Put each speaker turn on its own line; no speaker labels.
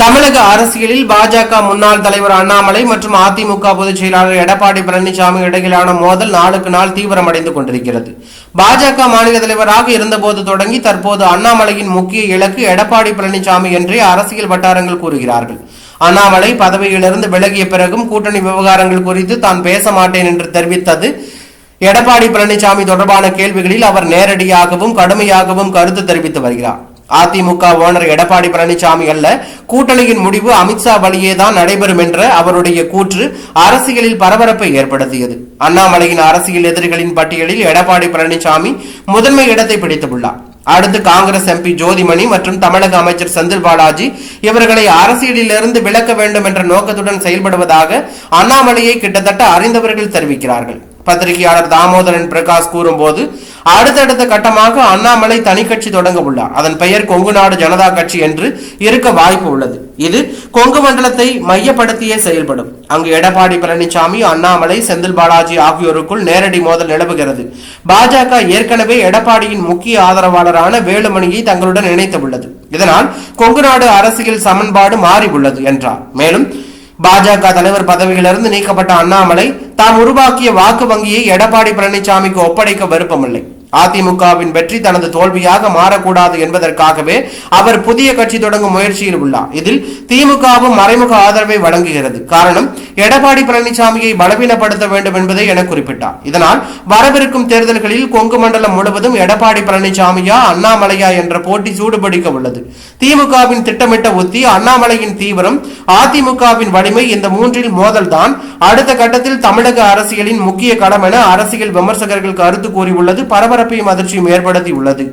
தமிழக அரசியலில் பாஜக முன்னாள் தலைவர் அண்ணாமலை மற்றும் அதிமுக பொதுச் செயலாளர் எடப்பாடி பழனிசாமி இடையிலான மோதல் நாளுக்கு நாள் தீவிரமடைந்து கொண்டிருக்கிறது. பாஜக மாநில தலைவராக இருந்தபோது தொடங்கி தற்போது அண்ணாமலையின் முக்கிய இலக்கு எடப்பாடி பழனிசாமி என்றே அரசியல் வட்டாரங்கள் கூறுகிறார்கள். அண்ணாமலை பதவியிலிருந்து விலகிய பிறகும் கூட்டணி விவகாரங்கள் குறித்து தான் பேச மாட்டேன் என்று தெரிவித்தது. எடப்பாடி பழனிசாமி தொடர்பான கேள்விகளில் அவர் நேரடியாகவும் கடுமையாகவும் கருத்து தெரிவித்து வருகிறார். அதிமுக ஓனர் எடப்பாடி பழனிசாமி அல்ல. கூட்டணியின் முடிவு அமித்ஷா வழியே தான் நடைபெறும் என்ற அவருடைய கூற்று அரசியலில் பரபரப்பை ஏற்படுத்தியது. அண்ணாமலையின் அரசியல் எதிரிகளின் பட்டியலில் எடப்பாடி பழனிசாமி முதன்மை இடத்தை பிடித்துள்ளார். அடுத்து காங்கிரஸ் எம்பி ஜோதிமணி மற்றும் தமிழக அமைச்சர் செந்தில் பாலாஜி இவர்களை அரசியலிலிருந்து விலக்க வேண்டும் என்ற நோக்கத்துடன் செயல்படுவதாக அண்ணாமலையை கிட்டத்தட்ட அறிந்தவர்கள் தெரிவிக்கிறார்கள். பத்திரிகையாளர் தாமோதரன் பிரகாஷ் கூறும்போது அடுத்தடுத்த கட்டமாக அண்ணாமலை தனி கட்சி தொடங்க உள்ளார். அதன் பெயர் கொங்கு நாடு ஜனதா கட்சி என்று இருக்க வாய்ப்பு உள்ளது. இது கொங்கு மண்டலத்தை மையப்படுத்தியே செயல்படும். அங்கு எடப்பாடி பழனிசாமி அண்ணாமலை செந்தில் பாலாஜி ஆகியோருக்குள் நேரடி மோதல் நிலவுகிறது. பாஜக ஏற்கனவே எடப்பாடியின் முக்கிய ஆதரவாளரான வேலுமணியை தங்களுடன் இணைத்துள்ளது இதனால் கொங்கு நாடு அரசியல் சமன்பாடு மாறி உள்ளது என்றார். மேலும் பாஜக தலைவர் பதவியிலிருந்து நீக்கப்பட்ட அண்ணாமலை தாம் உருவாக்கிய வாக்கு வங்கியை எடப்பாடி பழனிசாமிக்கு ஒப்படைக்க விருப்பமில்லை. அதிமுகவின் வெற்றி தனது தோல்வியாக மாறக்கூடாது என்பதற்காகவே அவர் புதிய கட்சி தொடங்கும் முயற்சியில் உள்ளார். இதில் திமுகவும் மறைமுக ஆதரவை வழங்குகிறது. காரணம் எடப்பாடி பழனிசாமியை பலவீனப்படுத்த வேண்டும் என்பதை என குறிப்பிட்டார். இதனால் வரவிருக்கும் தேர்தல்களில் கொங்கு மண்டலம் முழுவதும் எடப்பாடி பழனிசாமியா அண்ணாமலையா என்ற போட்டி சூடுபிடிக்க உள்ளது. திமுகவின் திட்டமிட்ட ஒத்தி அண்ணாமலையின் தீவிரம் அதிமுகவின் வலிமை இந்த மூன்றில் மோதல்தான். அடுத்த கட்டத்தில் தமிழக அரசியலின் முக்கிய களம் என அரசியல் விமர்சகர்கள் கருத்து கூறியுள்ளது பரபரப்பையும் அதிர்ச்சியும் ஏற்படுத்தியுள்ளது.